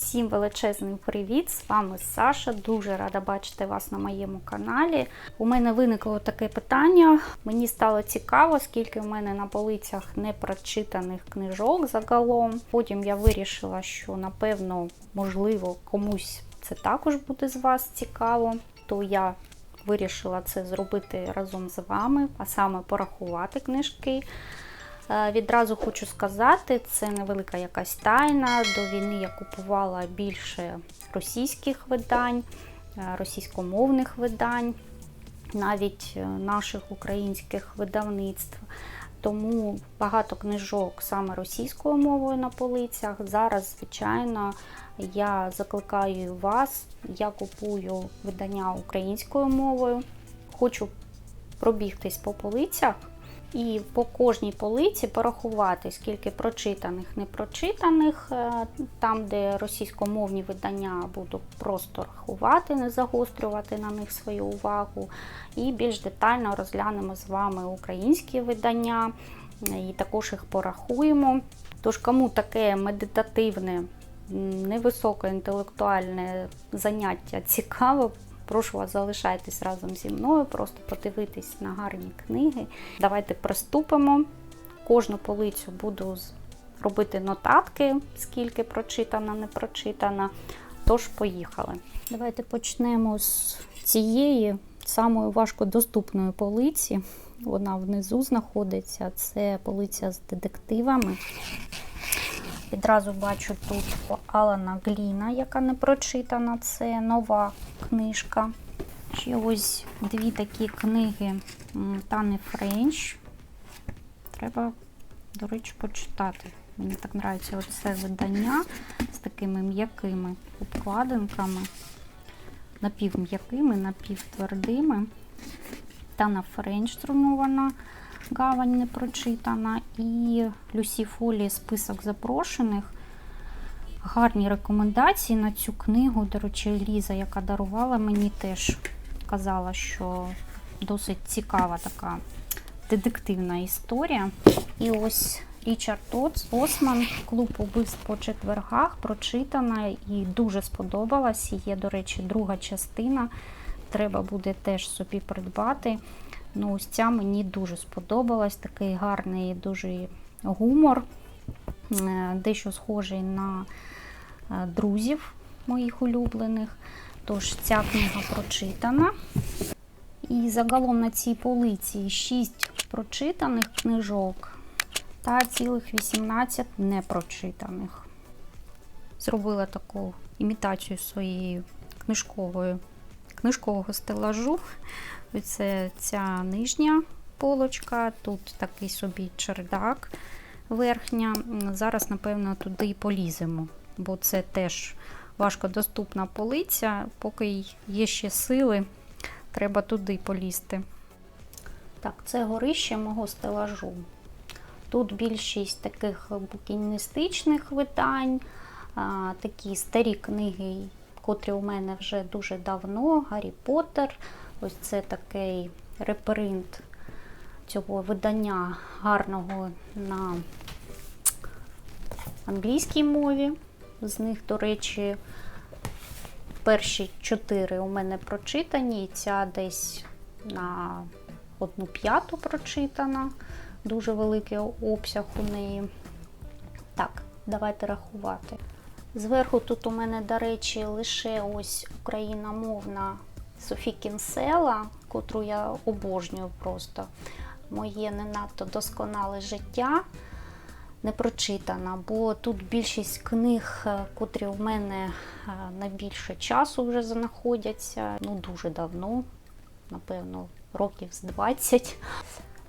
Всім величезний привіт! З вами Саша. Дуже рада бачити вас на моєму каналі. У мене виникло таке питання. Мені стало цікаво, скільки в мене на полицях непрочитаних книжок загалом. Потім я вирішила, що напевно, можливо, комусь це також буде з вас цікаво. То я вирішила це зробити разом з вами, а саме порахувати книжки. Е, Відразу хочу сказати, це невелика якась тайна. До війни я купувала більше російських видань, е, російськомовних видань, навіть е, наших українських видавництв. Тому багато книжок саме російською мовою на полицях. Зараз, звичайно, я закликаю вас, я купую видання українською мовою. Хочу пробігтись по полицях і по кожній полиці порахувати, скільки прочитаних, непрочитаних. Е, Там, де російськомовні видання, буду просто рахувати, не загострювати на них свою увагу. І більш детально розглянемо з вами українські видання і також їх порахуємо. Тож, кому таке медитативне, невисокоінтелектуальне заняття цікаво, Прошу вас, залишайтесь разом зі мною, просто подивитись на гарні книги. Давайте приступимо. Кожну полицю буду робити нотатки, скільки прочитана, не прочитана. Тож, поїхали. Давайте почнемо з цієї самої важкодоступної полиці. Вона внизу знаходиться. Це полиця з детективами. Відразу бачу тут Алана Гліна, яка не прочитана, це нова книжка. Ще ось дві такі книги Тани Френч. Треба, до речі, почитати. Мені так подобається оце видання з такими м'якими обкладинками, напівм'якими, напівтвердими. Тана Френч зруйнована. Гавань не прочитана. І Люсі Фолі список запрошених. Гарні рекомендації на цю книгу. До речі, Ліза, яка дарувала, мені теж казала, що досить цікава така детективна історія. І ось Річард Осман, клуб убивств по четвергах, прочитана і дуже сподобалась. Є, до речі, друга частина. Треба буде теж собі придбати. Ну, ось ця мені дуже сподобалась. Такий гарний дуже гумор, е, дещо схожий на е, друзів моїх улюблених. Тож ця книга прочитана. І загалом на цій полиці 6 прочитаних книжок та цілих 18 непрочитаних. Зробила таку імітацію своєї книжкової, книжкового стелажу. Це ця нижня полочка, тут такий собі чердак верхня. Зараз, напевно, туди і поліземо, бо це теж важкодоступна полиця, поки є ще сили, треба туди полізти. Так, це горище мого стелажу. Тут більшість таких букіністичних видань, такі старі книги, котрі у мене вже дуже давно, Гаррі Поттер. Ось це такий репринт цього видання гарного на англійській мові. З них, до речі, перші чотири у мене прочитані, і ця десь на одну п'яту прочитана. Дуже великий обсяг у неї. Так, давайте рахувати. Зверху тут у мене, до речі, лише ось україномовна Софі Кінсела, котру я обожнюю просто. Моє не надто досконале життя не прочитана, бо тут більшість книг, котрі в мене найбільше часу вже знаходяться, ну дуже давно, напевно, років з 20.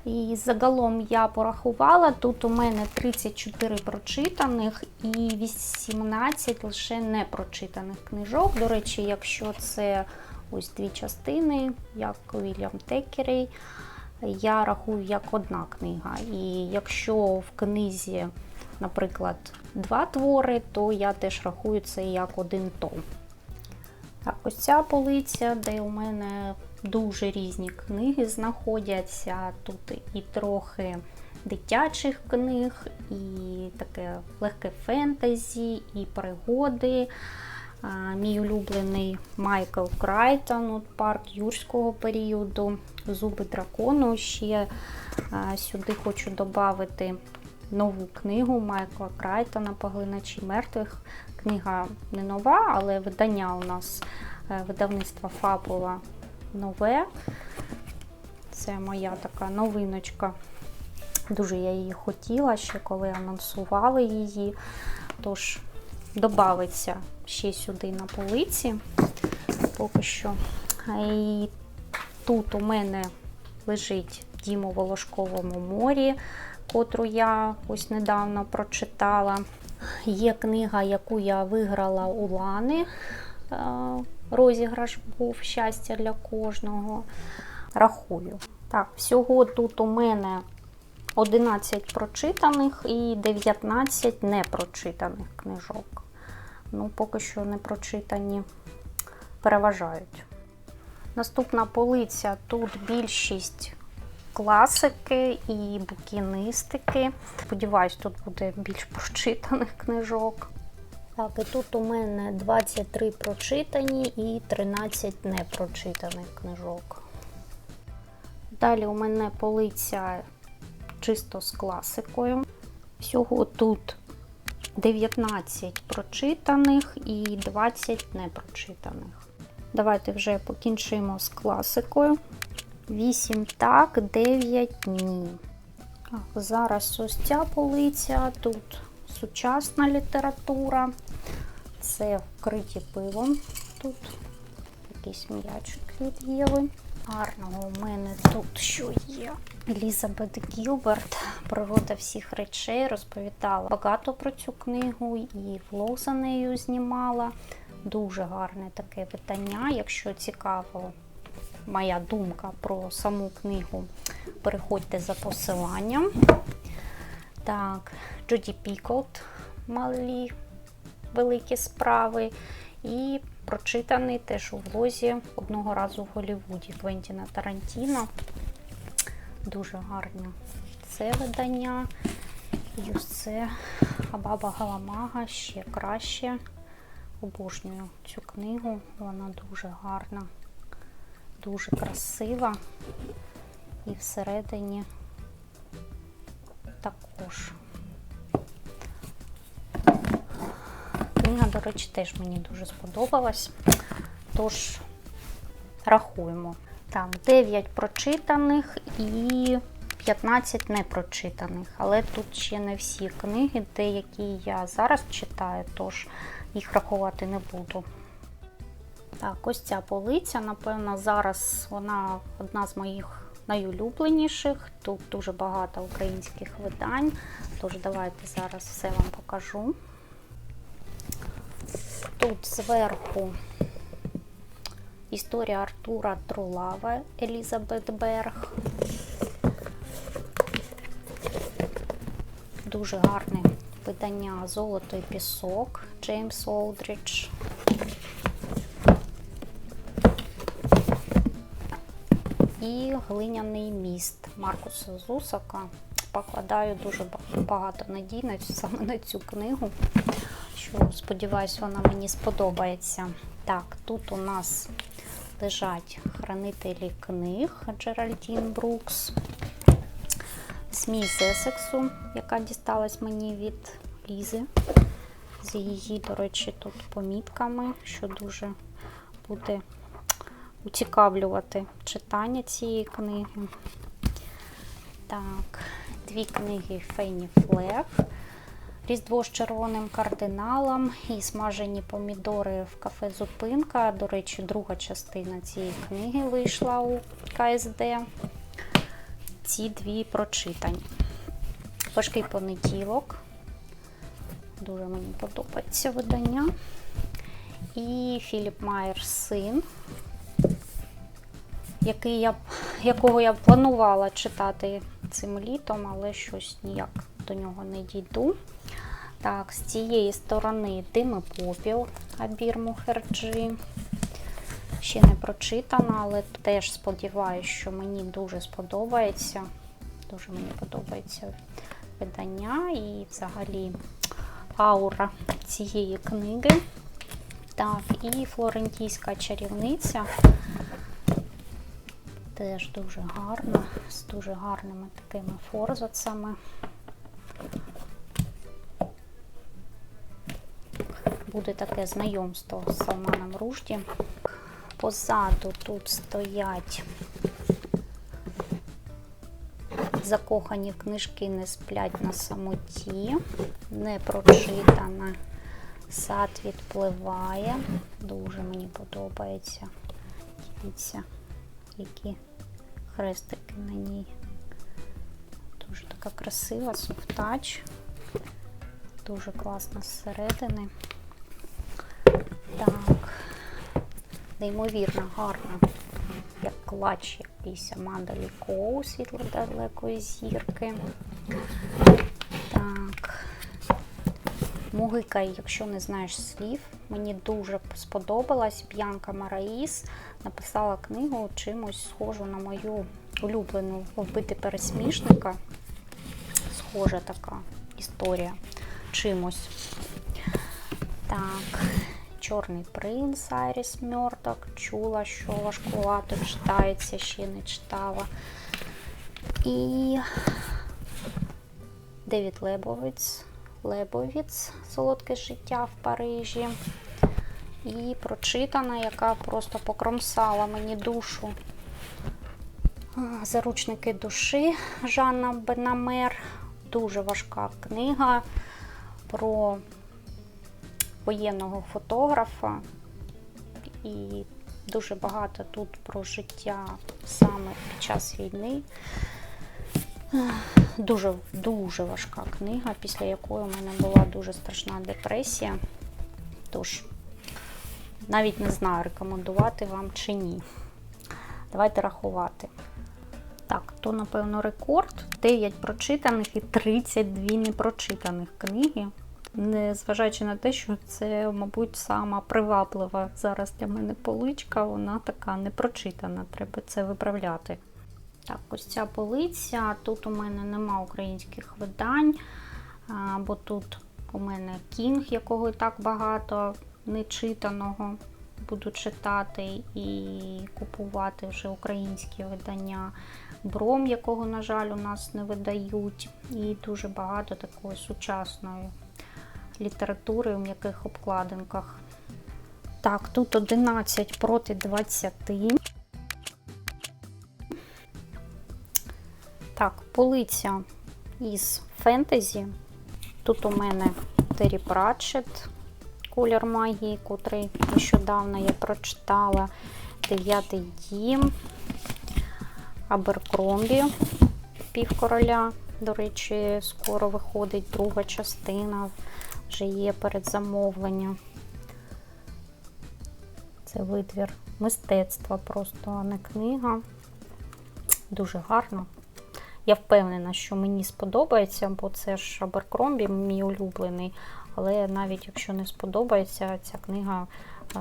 І загалом я порахувала, тут у мене 34 прочитаних і 18 лише непрочитаних книжок. До речі, якщо це ось дві частини, як Вільям Текерей, я рахую як одна книга. І якщо в книзі, наприклад, два твори, то я теж рахую це як один том. Так, ось ця полиця, де у мене дуже різні книги знаходяться. Тут і трохи дитячих книг, і таке легке фентезі, і пригоди. Мій улюблений Майкл Крайтон, от парк юрського періоду, Зуби дракону. Ще сюди хочу додати нову книгу Майкла Крайтона Поглиначі мертвих. Книга не нова, але видання у нас е, видавництва Фабула нове. Це моя така новиночка. Дуже я її хотіла ще коли анонсували її. Тож додається ще сюди на полиці. Поки що. І тут у мене лежить Дім у Волошковому морі, котру я ось недавно прочитала. Є книга, яку я виграла у Лани. Е, Розіграш був щастя для кожного. Рахую. Так, всього тут у мене 11 прочитаних і 19 непрочитаних книжок. Ну, поки що не прочитані переважають. Наступна полиця тут більшість класики і букіністики. Сподіваюсь, тут буде більш прочитаних книжок. Так, і тут у мене 23 прочитані і 13 непрочитаних книжок. Далі у мене полиця чисто з класикою. Всього тут 19 прочитаних і 20 непрочитаних. Давайте вже покінчимо з класикою. 8 так, 9 ні. Зараз ось ця полиця, тут сучасна література. Це вкриті пивом. Тут якийсь м'ячик від Єви. Гарного у мене тут що є. Елізабет Гілберт, природа всіх речей, розповідала багато про цю книгу і влог за нею знімала. Дуже гарне таке видання. Якщо цікаво, моя думка про саму книгу, переходьте за посиланням. Так, Джуді Піколт, малі великі справи. І прочитаний теж у влозі одного разу в Голлівуді Квентіна Тарантіно. Дуже гарне це видання. І це Абаба Галамага ще краще. Обожнюю цю книгу, вона дуже гарна, дуже красива. І всередині також. Книга, до речі, теж мені дуже сподобалась. Тож, рахуємо. Так, 9 прочитаних і 15 непрочитаних. Але тут ще не всі книги, деякі я зараз читаю, тож їх рахувати не буду. Так, ось ця полиця, напевно, зараз вона одна з моїх найулюбленіших. Тут дуже багато українських видань. Тож, давайте зараз все вам покажу. Тут зверху історія Артура Трулава Елізабет Берг. Дуже гарне видання Золото і пісок Джеймс Олдрідж. І глиняний міст Маркуса Зусака. Покладаю дуже багато надій саме на цю книгу, що сподіваюсь, вона мені сподобається. Так, тут у нас лежать хранителі книг Джеральдін Брукс. Змій з Есексу, яка дісталась мені від Лізи. З її, до речі, тут помітками, що дуже буде уцікавлювати читання цієї книги. Так, дві книги Фейні Флег. Різдво з червоним кардиналом і смажені помідори в кафе Зупинка. До речі, друга частина цієї книги вийшла у КСД. Ці дві прочитані. Важкий понеділок. Дуже мені подобається видання. І Філіп Майер син, який я, якого я планувала читати цим літом, але щось ніяк до нього не дійду. Так, з цієї сторони Дими попіл Абір Мухерджі. Ще не прочитана, але теж сподіваюся, що мені дуже сподобається. Дуже мені подобається видання і взагалі аура цієї книги. Так, і флорентійська чарівниця. Теж дуже гарна, з дуже гарними такими форзацами. Буде таке знайомство з Салманом Ружді. Позаду тут стоять закохані книжки не сплять на самоті, не прочитана. Сад відпливає. Дуже мені подобається. Дивіться, які хрестики на ній. Дуже така красива, софтач. Дуже класно зсередини. Так, неймовірно гарно, як клач якийсь Аманда Коу, світло далекої зірки. Так. Мугика, якщо не знаєш слів, мені дуже сподобалась. Б'янка Мараїс написала книгу чимось схожу на мою улюблену вбити пересмішника. Схожа така історія чимось. Так, Чорний принц Айріс Мьорток. Чула, що важкувато читається, ще не читала. І Девід Лебовець. Лебовіц Солодке життя в Парижі. І прочитана, яка просто покромсала мені душу. Заручники душі Жанна Бенамер. Дуже важка книга про воєнного фотографа. І дуже багато тут про життя саме під час війни. Дуже дуже важка книга, після якої у мене була дуже страшна депресія. Тож, навіть не знаю, рекомендувати вам чи ні. Давайте рахувати. Так, то, напевно, рекорд. 9 прочитаних і 32 непрочитаних книги. Незважаючи на те, що це, мабуть, сама приваблива зараз для мене поличка, вона така непрочитана, треба це виправляти. Так, ось ця полиця. Тут у мене нема українських видань, бо тут у мене кінг, якого і так багато нечитаного. Буду читати і купувати вже українські видання. Бром, якого, на жаль, у нас не видають, і дуже багато такої сучасної літератури у м'яких обкладинках. Так, тут 11 проти 20. Так, полиця із фентезі. Тут у мене Террі Пратчет, колір магії, котрий нещодавно я прочитала. Дев'ятий дім, Аберкромбі, півкороля. До речі, скоро виходить друга частина, вже є передзамовлення. Це витвір мистецтва, просто не книга. Дуже гарно. Я впевнена, що мені сподобається, бо це ж Аберкромбі, мій улюблений. Але навіть якщо не сподобається, ця книга е,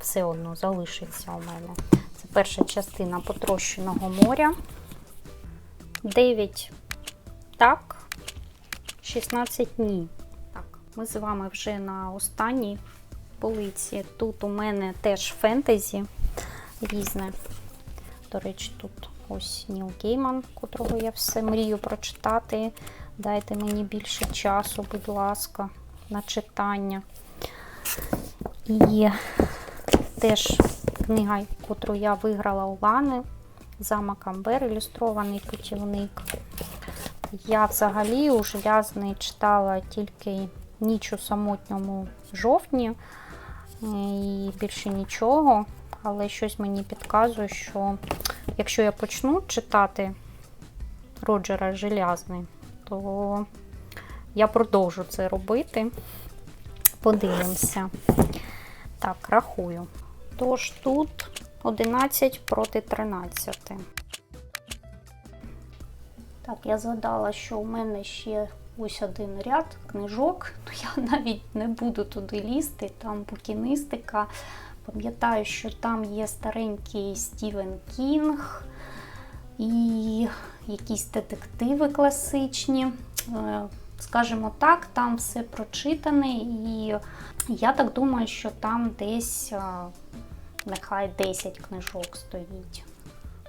все одно залишиться у мене. Це перша частина потрощеного моря. 9 так, 16 ні. Так, Ми з вами вже на останній полиці. Тут у мене теж фентезі різне. До речі, тут ось Ніл Гейман, котрого я все мрію прочитати. Дайте мені більше часу, будь ласка, на читання. І теж книга, яку я виграла у Лани, замок Амбер, ілюстрований путівник. Я взагалі у Желязний читала тільки ніч у самотньому жовтні і більше нічого, але щось мені підказує, що якщо я почну читати Роджера Желязний, то я продовжу це робити. Подивимося. Так, рахую. Тож тут 11 проти 13. Так, я згадала, що у мене ще ось один ряд книжок, то я навіть не буду туди лізти, там букінистика. Пам'ятаю, що там є старенький Стівен Кінг, і якісь детективи класичні. Е, Скажімо так, там все прочитане, і я так думаю, що там десь е, нехай 10 книжок стоїть.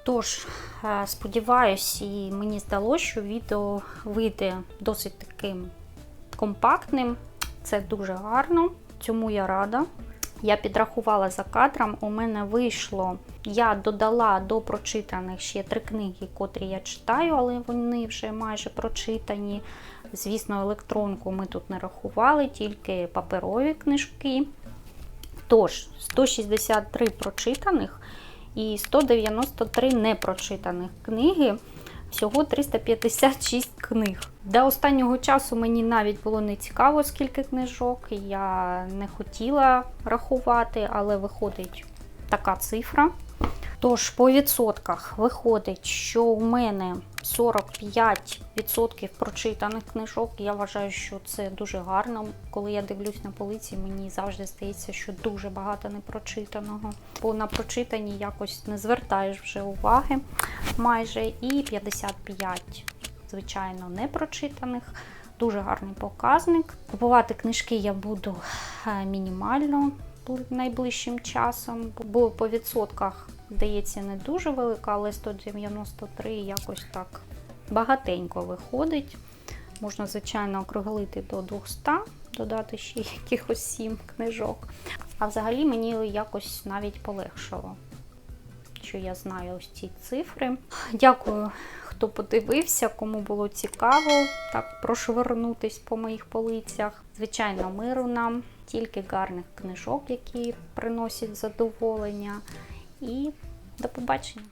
Тож, е, сподіваюсь, і мені здалося, що відео вийде досить таким компактним. Це дуже гарно, цьому я рада. Я підрахувала за кадром, у мене вийшло. Я додала до прочитаних ще три книги, котрі я читаю, але вони вже майже прочитані. Звісно, електронку ми тут не рахували, тільки паперові книжки. Тож, 163 прочитаних і 193 непрочитаних книги. Всього 356 книг. До останнього часу мені навіть було не цікаво, скільки книжок. Я не хотіла рахувати, але виходить така цифра. Тож, по відсотках виходить, що у мене 45% прочитаних книжок. Я вважаю, що це дуже гарно. Коли я дивлюсь на полиці, мені завжди здається, що дуже багато непрочитаного. Бо на прочитані якось не звертаєш вже уваги майже. І 55, звичайно, непрочитаних. Дуже гарний показник. Купувати книжки я буду е, мінімально найближчим часом, бо по відсотках, здається, не дуже велика, але 193 якось так багатенько виходить. Можна, звичайно, округлити до 200, додати ще якихось 7 книжок. А взагалі мені якось навіть полегшало, що я знаю ось ці цифри. Дякую, хто подивився, кому було цікаво так прошвернутись по моїх полицях. Звичайно, миру нам, тільки гарних книжок, які приносять задоволення. І до побачення!